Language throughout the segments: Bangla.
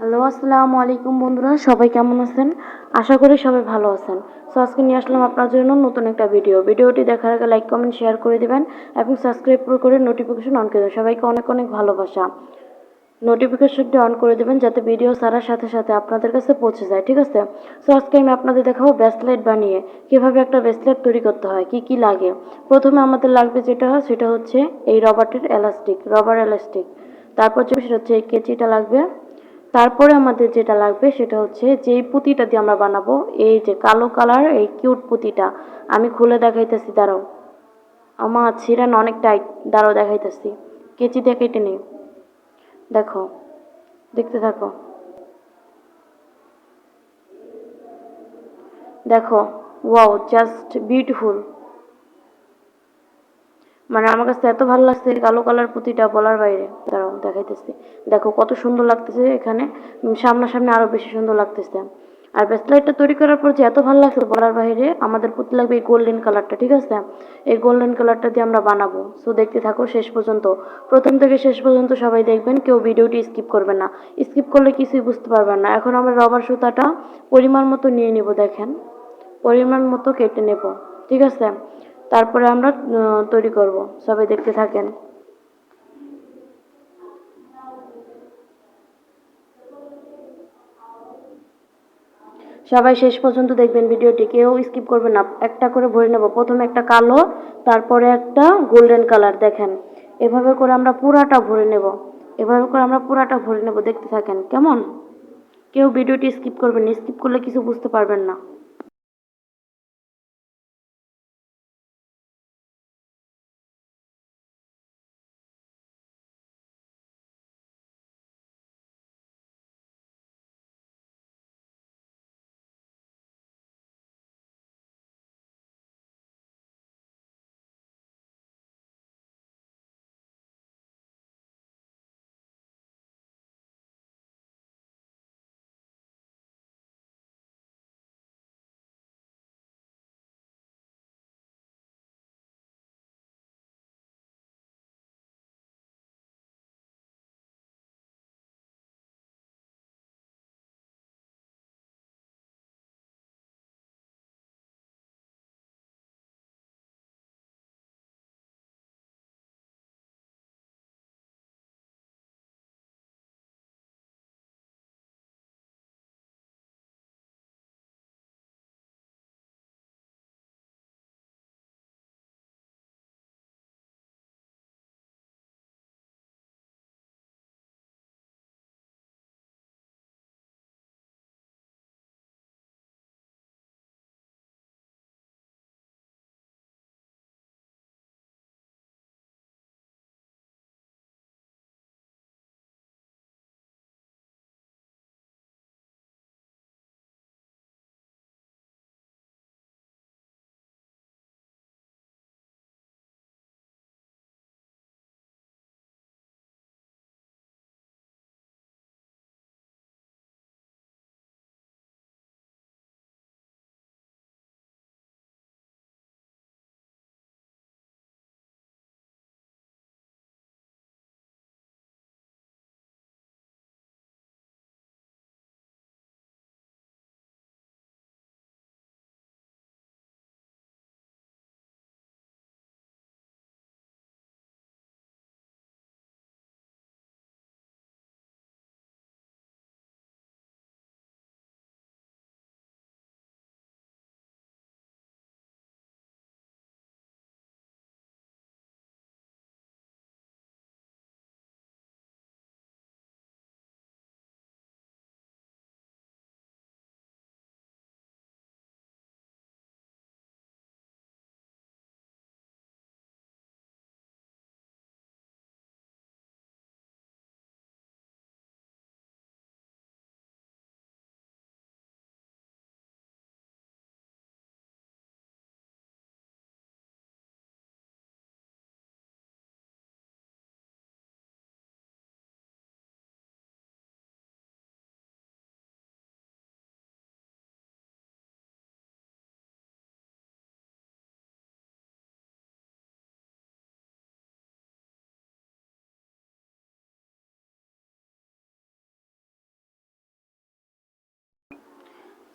হ্যালো, আসসালামু আলাইকুম বন্ধুরা, সবাই কেমন আছেন? আশা করি সবাই ভালো আছেন। সো আজকে নিয়ে আসলাম আপনার জন্য নতুন একটা ভিডিও ভিডিওটি দেখার আগে লাইক কমেন্ট শেয়ার করে দিবেন এবং সাবস্ক্রাইব করে নোটিফিকেশন অন করে দেবেন। সবাইকে অনেক অনেক ভালোবাসা। নোটিফিকেশনটি অন করে দেবেন যাতে ভিডিও সারার সাথে সাথে আপনাদের কাছে পৌঁছে যায়, ঠিক আছে? সো আজকে আমি আপনাদের দেখাবো ব্রেসলেট বানিয়ে কীভাবে একটা ব্রেসলেট তৈরি করতে হয়, কি কি লাগে। প্রথমে আমাদের লাগবে যেটা, সেটা হচ্ছে এই রবার্টের এলাস্টিক রবার এলাস্টিক তারপর সেটা হচ্ছে এই কেচিটা লাগবে। তারপরে আমাদের যেটা লাগবে সেটা হচ্ছে যেই পুঁতিটা দিয়ে আমরা বানাবো, এই যে কালো কালার এই কিউট পুঁতিটা। আমি খুলে দেখাইতেছি, দাঁড়াও। আমার ছিঁড়ান অনেক টাইট দাঁড়াও দেখাইতেছি। কেচি দিয়ে কেটে নেই। দেখো, দেখতে থাকো। দেখো ওয়াও জাস্ট বিউটিফুল মানে আমার কাছে এত ভালো লাগছে কালো কালার পুঁতিটা বলার বাইরে। দাঁড়াও দেখাইতেছি। দেখো, কত সুন্দর লাগতেছে এখানে। সামনাসামনি আরও বেশি সুন্দর লাগতেছে। আর ব্রেসলেটটা তৈরি করার পর যে এত ভালো লাগছে বলার বাইরে, আমাদের পুঁতি লাগবে এই গোল্ডেন কালারটা ঠিক আছে? এই গোল্ডেন কালারটা দিয়ে আমরা বানাবো। সো দেখতে থাকো শেষ পর্যন্ত। প্রথম থেকে শেষ পর্যন্ত সবাই দেখবেন, কেউ ভিডিওটি স্কিপ করবে না। স্কিপ করলে কিছুই বুঝতে পারবেন না। এখন আমরা রবার সুতাটা পরিমাণ মতো নিয়ে নিব, দেখেন। পরিমাণ মতো কেটে নেব, ঠিক আছে? তারপরে আমরা তৈরি করব। সবাই দেখতে থাকেন। সবাই শেষ পর্যন্ত দেখবেন ভিডিওটি। কেউ স্কিপ করবে না। একটা করে ভরে নেব। প্রথমে একটা কালো, তারপরে একটা গোল্ডেন কালার দেখেন। এভাবে করে আমরা পুরাটা ভরে নেব। এভাবে করে আমরা পুরাটা ভরে নেব। দেখতে থাকেন। কেমন? কেউ ভিডিওটি স্কিপ করবেন স্কিপ করলে কিছু বুঝতে পারবেন না।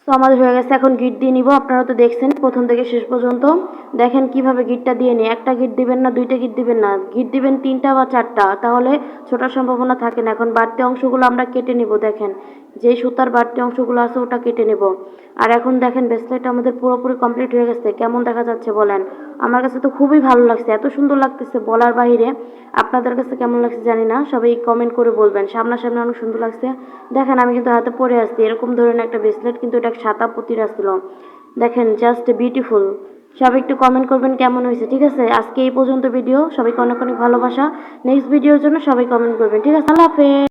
তো আমাদের হয়ে গেছে, এখন গিট দিয়ে নিব। আপনারা তো দেখছেন, প্রথম থেকে শেষ পর্যন্ত। দেখেন কীভাবে গিটটা দিয়ে নিই। একটা গিট দিবেন না, দুইটা গিট দিবেন না। গিট দিবেন তিনটা বা চারটা, তাহলে ছোটার সম্ভাবনা থাকে না। এখন বাড়তি অংশগুলো আমরা কেটে নিব, দেখেন। যেই সুতার বাড়তি অংশগুলো আছে, ওটা কেটে নেব। আর এখন দেখেন ব্রেসলেট আমাদের পুরোপুরি কমপ্লিট হয়ে গেছে। কেমন দেখা যাচ্ছে বলেন? আমার কাছে তো খুবই ভালো লাগছে, এত সুন্দর লাগতেছে বলার বাইরে। আপনাদের কাছে কেমন লাগছে জানি না, সবাই কমেন্ট করে বলবেন, সামনাসামনি অনেক সুন্দর লাগছে। দেখেন আমি কিন্তু হাতে পরে আসছি, এরকম ধরনের একটা ব্রেসলেট কিন্তু এটা সাদা পুতির আসছিল। দেখেন জাস্ট বিউটিফুল সবাই একটু কমেন্ট করবেন কেমন হয়েছে, ঠিক আছে? আজকে এই পর্যন্ত ভিডিও সবাইকে অনেক অনেক ভালোবাসা। নেক্সট ভিডিওর জন্য সবাই কমেন্ট করবেন, ঠিক আছে? আল্লাহ হাফেজ।